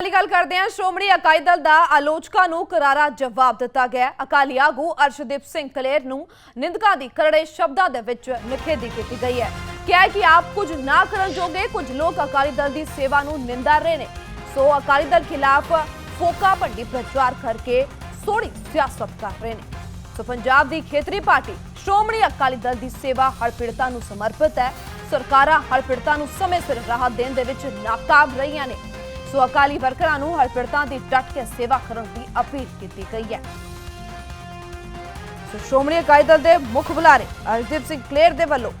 ਅਗਲੀ ਗੱਲ ਕਰਦੇ ਹਾਂ, ਸ਼੍ਰੋਮਣੀ ਅਕਾਲੀ ਦਲ ਦਾ ਆਲੋਚਕਾਂ ਨੂੰ ਕਰਾਰਾ ਜਵਾਬ ਦਿੱਤਾ ਗਿਆ ਅਕਾਲੀ ਆਗੂ ਅਰਸ਼ਦੀਪ ਸਿੰਘ ਕਲੇਰ ਨੂੰ ਨਿੰਦਕਾਂ ਦੀ ਕਰੜੇ ਸ਼ਬਦਾਂ ਦੇ ਵਿੱਚ ਨਿਖੇਧੀ ਕੀਤੀ ਗਈ ਹੈ। ਕਿਹਾ ਕਿ ਆਪ ਕੁਝ ਨਾ ਕਰਨ ਜੋਗੇ ਕੁਝ ਲੋਕ ਅਕਾਲੀ ਦਲ ਦੀ ਸੇਵਾ ਨੂੰ ਨਿੰਦਾ ਰਹੇ ਨੇ। ਸੋ ਅਕਾਲੀ ਦਲ ਖਿਲਾਫ ਫੋਕਾ ਭੰਡੀ ਪ੍ਰਚਾਰ ਕਰਕੇ ਸੋੜੀ ਸਿਆਸਤ ਕਰ ਰਹੇ ਨੇ। ਸੋ ਪੰਜਾਬ ਦੀ ਖੇਤਰੀ ਪਾਰਟੀ ਸ਼੍ਰੋਮਣੀ ਅਕਾਲੀ ਦਲ ਦੀ ਸੇਵਾ ਹਰ ਪੀੜਤਾਂ ਨੂੰ ਸਮਰਪਿਤ ਹੈ। ਸਰਕਾਰਾਂ ਹਰ ਪੀੜਤਾਂ ਨੂੰ ਸਮੇਂ ਸਿਰ ਰਾਹਤ ਦੇਣ ਦੇ ਵਿੱਚ ਨਾਕਾਮ ਰਹੀਆਂ ਨੇ। ਸੋ ਅਕਾਲੀ ਵਰਕਰਾਂ ਨੂੰ ਹੜ੍ਹ ਪੀੜਤਾਂ ਦੀ ਡਟ ਕੇ ਸੇਵਾ ਕਰਨ ਦੀ ਅਪੀਲ ਕੀਤੀ ਗਈ ਹੈ। ਸੋ ਸ਼੍ਰੋਮਣੀ ਅਕਾਲੀ ਦਲ ਦੇ ਮੁੱਖ ਬੁਲਾਰੇ ਅਰਜਦੀਪ ਸਿੰਘ ਕਲੇਰ ਦੇ ਵੱਲੋਂ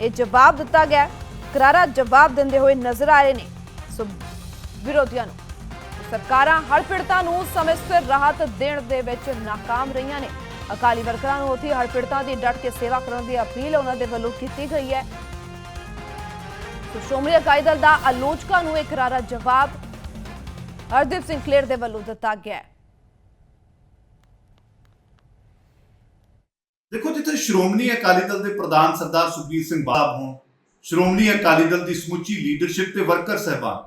ਇਹ ਜਵਾਬ ਦਿੱਤਾ ਗਿਆ ਕਰਾਰਾ ਜਵਾਬ ਦਿੰਦੇ ਹੋਏ ਨਜ਼ਰ ਆ ਰਹੇ ਨੇ। ਸੋ ਵਿਰੋਧੀਆਂ ਨੂੰ ਸਰਕਾਰਾਂ ਹੜ੍ਹ ਪੀੜਤਾਂ ਨੂੰ ਸਮੇਂ ਸਿਰ ਰਾਹਤ ਦੇਣ ਦੇ ਵਿੱਚ ਨਾਕਾਮ ਰਹੀਆਂ ਨੇ। ਅਕਾਲੀ ਵਰਕਰਾਂ ਨੂੰ ਉੱਥੇ ਹੜ੍ਹ ਪੀੜਤਾਂ ਦੀ ਡਟ ਕੇ ਸੇਵਾ ਕਰਨ ਦੀ ਅਪੀਲ ਉਹਨਾਂ ਦੇ ਵੱਲੋਂ ਕੀਤੀ ਗਈ ਹੈ। ਸ਼੍ਰੋਮਣੀ ਅਕਾਲੀ ਦਲ ਦਾ ਆਲੋਚਕਾਂ ਨੂੰ ਇੱਕ ਕਰਾਰਾ ਜਵਾਬ ਹਰਦੀਪ ਸਿੰਘ ਕਲੇਰ ਦੇ ਵੱਲੋਂ ਦਿੱਤਾ ਗਿਆ ਦੇਖੋ, ਜਿੱਥੇ ਸ਼੍ਰੋਮਣੀ ਅਕਾਲੀ ਦਲ ਦੇ ਪ੍ਰਧਾਨ ਸਰਦਾਰ ਸੁਖਬੀਰ ਸਿੰਘ ਬਾਦਲ ਹੋਣ, ਸ਼੍ਰੋਮਣੀ ਅਕਾਲੀ ਦਲ ਦੀ ਸਮੁੱਚੀ ਲੀਡਰਸ਼ਿਪ ਤੇ ਵਰਕਰ ਸਹਿਬਾਨ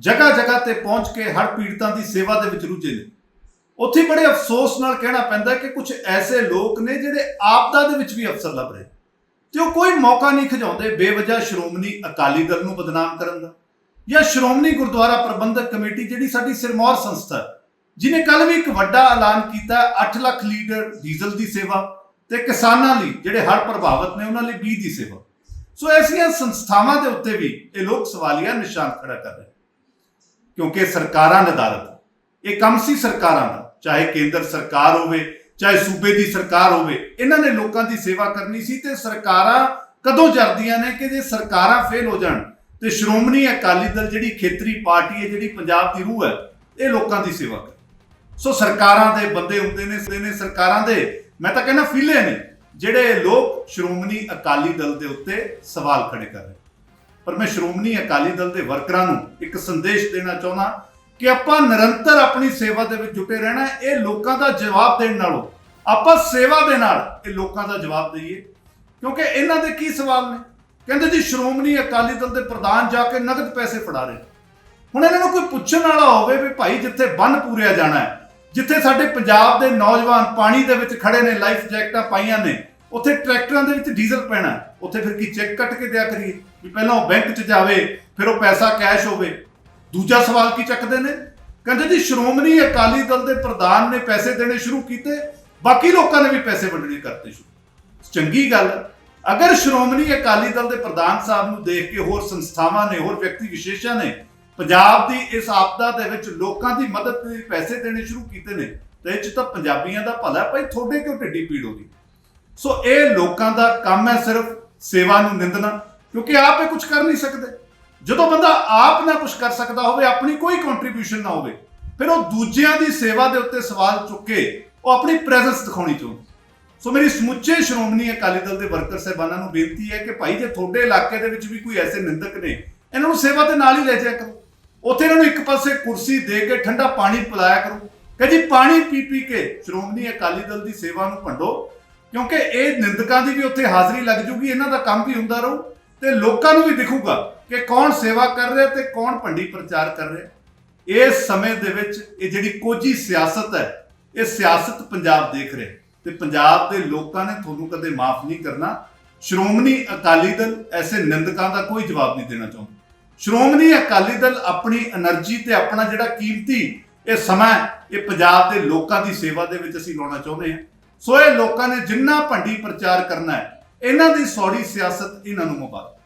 ਜਗ੍ਹਾ ਜਗ੍ਹਾ ਤੇ ਪਹੁੰਚ ਕੇ ਹਰ ਪੀੜਤਾਂ ਦੀ ਸੇਵਾ ਦੇ ਵਿੱਚ ਰੁੱਝੇ ਨੇ। ਉੱਥੇ ਬੜੇ ਅਫਸੋਸ ਨਾਲ ਕਹਿਣਾ ਪੈਂਦਾ ਕਿ ਕੁਝ ਐਸੇ ਲੋਕ ਨੇ ਜਿਹੜੇ ਆਪਦਾ ਦੇ ਵਿੱਚ ਵੀ ਅਫਸਰ ਲੱਭ ਰਹੇ ਤੇ ਉਹ ਕੋਈ ਮੌਕਾ ਨਹੀਂ ਖਿਜਾਉਂਦੇ ਬੇਵਜ੍ਹਾ ਸ਼੍ਰੋਮਣੀ ਅਕਾਲੀ ਦਲ ਨੂੰ ਬਦਨਾਮ ਕਰਨ ਦਾ। ਜਾਂ ਸ਼੍ਰੋਮਣੀ ਗੁਰਦੁਆਰਾ ਪ੍ਰਬੰਧਕ ਕਮੇਟੀ ਜਿਹੜੀ ਸਾਡੀ ਸਿਰਮੌਰ ਸੰਸਥਾ ਜਿਨੇ ਕੱਲ ਵੀ ਇੱਕ ਵੱਡਾ ਐਲਾਨ ਕੀਤਾ 8 ਲੱਖ ਲੀਟਰ ਡੀਜ਼ਲ ਦੀ ਸੇਵਾ ਤੇ ਕਿਸਾਨਾਂ ਲਈ, ਜਿਹੜੇ ਹੜ੍ਹ ਪ੍ਰਭਾਵਿਤ ਨੇ, ਉਹਨਾਂ ਲਈ ਬੀਜ ਦੀ ਸੇਵਾ। ਸੋ ਐਸੀਆਂ ਸੰਸਥਾਵਾਂ ਦੇ ਉੱਤੇ ਵੀ ਇਹ ਲੋਕ ਸਵਾਲੀਆ ਨਿਸ਼ਾਨ ਖੜਾ ਕਰ ਰਹੇ ਕਿਉਂਕਿ ਸਰਕਾਰਾਂ ਨਿਰਧਾਰਤ ਇਹ ਕੰਮ ਸੀ ਸਰਕਾਰਾਂ ਦਾ, ਚਾਹੇ ਕੇਂਦਰ ਸਰਕਾਰ ਹੋਵੇ ਚਾਹੇ ਸੂਬੇ ਦੀ ਸਰਕਾਰ ਹੋਵੇ, ਇਹਨਾਂ ਨੇ ਲੋਕਾਂ ਦੀ ਸੇਵਾ ਕਰਨੀ ਸੀ ਤੇ ਸਰਕਾਰਾਂ ਕਦੋਂ ਜਰਦੀਆਂ ਨੇ ਕਿ ਜੇ ਸਰਕਾਰਾਂ ਫੇਲ ਹੋ ਜਾਣ, ਤੇ ਸ਼੍ਰੋਮਣੀ ਅਕਾਲੀ ਦਲ ਜਿਹੜੀ ਖੇਤਰੀ ਪਾਰਟੀ ਹੈ, ਜਿਹੜੀ ਪੰਜਾਬ ਦੀ ਰੂਹ ਹੈ, ਇਹ ਲੋਕਾਂ ਦੀ ਸੇਵਾ ਕਰ। ਸੋ ਸਰਕਾਰਾਂ ਦੇ ਬੰਦੇ ਹੁੰਦੇ ਨੇ ਨੇ ਸਰਕਾਰਾਂ ਦੇ। ਮੈਂ ਤਾਂ ਕਹਿੰਦਾ ਫਿਲੇ ਨੇ, ਜਿਹੜੇ ਲੋਕ ਸ਼੍ਰੋਮਣੀ ਅਕਾਲੀ ਦਲ ਦੇ ਉੱਤੇ ਸਵਾਲ ਖੜੇ ਕਰ ਰਹੇ ਪਰ ਮੈਂ ਸ਼੍ਰੋਮਣੀ ਅਕਾਲੀ ਦਲ ਦੇ ਵਰਕਰਾਂ ਨੂੰ ਇੱਕ ਸੰਦੇਸ਼ ਦੇਣਾ ਚਾਹੁੰਦਾ ਕਿ ਆਪਾਂ ਨਿਰੰਤਰ ਆਪਣੀ ਸੇਵਾ ਦੇ ਵਿੱਚ ਜੁਟੇ ਰਹਿਣਾ ਇਹ ਲੋਕਾਂ ਦਾ ਜਵਾਬ ਦੇਣ ਨਾਲੋਂ। ਆਪਾਂ ਸੇਵਾ ਦੇ ਨਾਲ ਇਹ ਲੋਕਾਂ ਦਾ ਜਵਾਬ ਦਈਏ। ਕਿਉਂਕਿ ਇਹਨਾਂ ਦੇ ਕੀ ਸਵਾਲ ਨੇ? ਕਹਿੰਦੇ ਜੀ, ਸ਼੍ਰੋਮਣੀ ਅਕਾਲੀ ਦਲ ਦੇ ਪ੍ਰਧਾਨ ਜਾ ਕੇ ਨਗਦ ਪੈਸੇ ਫੜਾ ਰਹੇ। ਹੁਣ ਇਹਨਾਂ ਨੂੰ ਕੋਈ ਪੁੱਛਣ ਵਾਲਾ ਹੋਵੇ ਵੀ ਭਾਈ ਜਿੱਥੇ ਬੰਨ ਪੂਰਿਆ ਜਾਣਾ ਹੈ, ਜਿੱਥੇ ਸਾਡੇ ਪੰਜਾਬ ਦੇ ਨੌਜਵਾਨ ਪਾਣੀ ਦੇ ਵਿੱਚ ਖੜੇ ਨੇ, ਲਾਈਫ ਜੈਕਟਾਂ ਪਾਈਆਂ ਨੇ, ਉੱਥੇ ਟਰੈਕਟਰਾਂ ਦੇ ਵਿੱਚ ਡੀਜ਼ਲ ਪੈਣਾ ਉੱਥੇ ਫਿਰ ਕੀ ਚੈੱਕ ਕੱਟ ਕੇ ਦਿਆ ਕਰੀਏ? ਵੀ ਪਹਿਲਾਂ ਉਹ ਬੈਂਕ 'ਚ ਜਾਵੇ, ਫਿਰ ਉਹ ਪੈਸਾ ਕੈਸ਼ ਹੋਵੇ। ਦੂਜਾ ਸਵਾਲ ਕੀ ਚੱਕਦੇ ਨੇ? ਕਹਿੰਦੇ ਜੀ, ਸ਼੍ਰੋਮਣੀ ਅਕਾਲੀ ਦਲ ਦੇ ਪ੍ਰਧਾਨ ਨੇ ਪੈਸੇ ਦੇਣੇ ਸ਼ੁਰੂ ਕੀਤੇ, ਬਾਕੀ ਲੋਕਾਂ ਨੇ ਵੀ ਪੈਸੇ ਵੰਡਣੇ ਕਰਤੇ ਸ਼ੁਰੂ। ਚੰਗੀ ਗੱਲ ਅਗਰ ਸ਼੍ਰੋਮਣੀ ਅਕਾਲੀ ਦਲ ਦੇ ਪ੍ਰਧਾਨ ਸਾਹਿਬ ਨੂੰ ਦੇਖ ਕੇ ਹੋਰ ਸੰਸਥਾਵਾਂ ਨੇ, ਹੋਰ ਵਿਅਕਤੀ ਵਿਸ਼ੇਸ਼ਾਂ ਨੇ ਪੰਜਾਬ ਦੀ ਇਸ ਆਪਦਾ ਦੇ ਵਿੱਚ ਲੋਕਾਂ ਦੀ ਮਦਦ ਲਈ ਪੈਸੇ ਦੇਣੇ ਸ਼ੁਰੂ ਕੀਤੇ ਨੇ, ਤੇ ਇਹ ਚ ਤਾਂ ਪੰਜਾਬੀਆਂ ਦਾ ਭਲਾ ਭਾਈ, ਤੁਹਾਡੇ ਕਿਉਂ ਢਿੱਡੀ ਪੀੜ ਹੋ ਗਈ? ਸੋ ਇਹ ਲੋਕਾਂ ਦਾ ਕੰਮ ਹੈ ਸਿਰਫ ਸੇਵਾ ਨੂੰ ਨਿੰਦਣਾ, ਕਿਉਂਕਿ ਆਪ ਇਹ ਕੁਝ ਕਰ ਨਹੀਂ ਸਕਦੇ। ਜਦੋਂ ਬੰਦਾ ਆਪ ਨਾ ਕੁਝ ਕਰ ਸਕਦਾ ਹੋਵੇ, ਆਪਣੀ ਕੋਈ ਕੰਟਰੀਬਿਊਸ਼ਨ ਨਾ ਹੋਵੇ, ਫਿਰ ਉਹ ਦੂਜਿਆਂ ਦੀ ਸੇਵਾ ਦੇ ਉੱਤੇ ਸਵਾਲ ਚੁੱਕ ਕੇ ਉਹ ਆਪਣੀ ਪ੍ਰੈਜ਼ੈਂਸ ਦਿਖਾਉਣੀ ਚਾਹੁੰਦਾ ਸੋ ਮੇਰੀ ਸਮੁੱਚੇ ਸ਼੍ਰੋਮਣੀ ਅਕਾਲੀ ਦਲ ਦੇ ਵਰਕਰ ਸਹਿਬਾਨਾਂ ਨੂੰ ਬੇਨਤੀ ਹੈ ਕਿ ਭਾਈ, ਜੇ ਤੁਹਾਡੇ ਇਲਾਕੇ ਦੇ ਵਿੱਚ ਵੀ ਕੋਈ ਐਸੇ ਨਿੰਦਕ ਨੇ, ਇਹਨਾਂ ਨੂੰ ਸੇਵਾ ਦੇ ਨਾਲ ਹੀ ਲੈ ਜਾਇਆ ਕਰੋ। ਉੱਥੇ ਇਹਨਾਂ ਨੂੰ ਇੱਕ ਪਾਸੇ ਕੁਰਸੀ ਦੇ ਕੇ ਠੰਡਾ ਪਾਣੀ ਪਿਲਾਇਆ ਕਰੋ। ਕਿ ਜੀ, ਪਾਣੀ ਪੀ ਪੀ ਕੇ ਸ਼੍ਰੋਮਣੀ ਅਕਾਲੀ ਦਲ ਦੀ ਸੇਵਾ ਨੂੰ ਭੰਡੋ, ਕਿਉਂਕਿ ਇਹ ਨਿੰਦਕਾਂ ਦੀ ਵੀ ਉੱਥੇ ਹਾਜ਼ਰੀ ਲੱਗ ਜੂਗੀ, ਇਹਨਾਂ ਦਾ ਕੰਮ ਵੀ ਹੁੰਦਾ ਰਹੂ ਤੇ ਲੋਕਾਂ ਨੂੰ ਵੀ ਦਿਖੂਗਾ। ਕਿ ਕੌਣ ਸੇਵਾ ਕਰ ਰਿਹਾ ਤੇ ਕੌਣ ਭੰਡੀ ਪ੍ਰਚਾਰ ਕਰ ਰਿਹਾ। ਇਸ ਸਮੇਂ ਦੇ ਵਿੱਚ ਇਹ ਜਿਹੜੀ ਕੋਝੀ ਸਿਆਸਤ ਹੈ, ਇਹ ਸਿਆਸਤ ਪੰਜਾਬ ਦੇਖ ਰਿਹਾ। ਤੇ ਪੰਜਾਬ ਦੇ ਲੋਕਾਂ ਨੇ ਤੁਹਾਨੂੰ ਕਦੇ ਮਾਫ ਨਹੀਂ ਕਰਨਾ। ਸ਼੍ਰੋਮਣੀ ਅਕਾਲੀ ਦਲ ਐਸੇ ਨਿੰਦਕਾਂ ਦਾ ਕੋਈ ਜਵਾਬ ਨਹੀਂ ਦੇਣਾ ਚਾਹੁੰਦਾ। ਸ਼੍ਰੋਮਣੀ ਅਕਾਲੀ ਦਲ ਆਪਣੀ એનર્ਜੀ ਤੇ ਆਪਣਾ ਜਿਹੜਾ ਕੀਮਤੀ ਇਹ ਸਮਾਂ ਇਹ ਪੰਜਾਬ ਦੇ ਲੋਕਾਂ ਦੀ ਸੇਵਾ ਦੇ ਵਿੱਚ ਅਸੀਂ ਲਾਉਣਾ ਚਾਹੁੰਦੇ ਹਾਂ। ਸੋ ਇਹ ਲੋਕਾਂ ਨੇ ਜਿੰਨਾ ਭੰਡੀ ਪ੍ਰਚਾਰ ਕਰਨਾ ਹੈ, ਇਹਨਾਂ ਦੀ ਸੌੜੀ ਸਿਆਸਤ ਇਹਨਾਂ ਨੂੰ ਮੁਬਾਰਕ।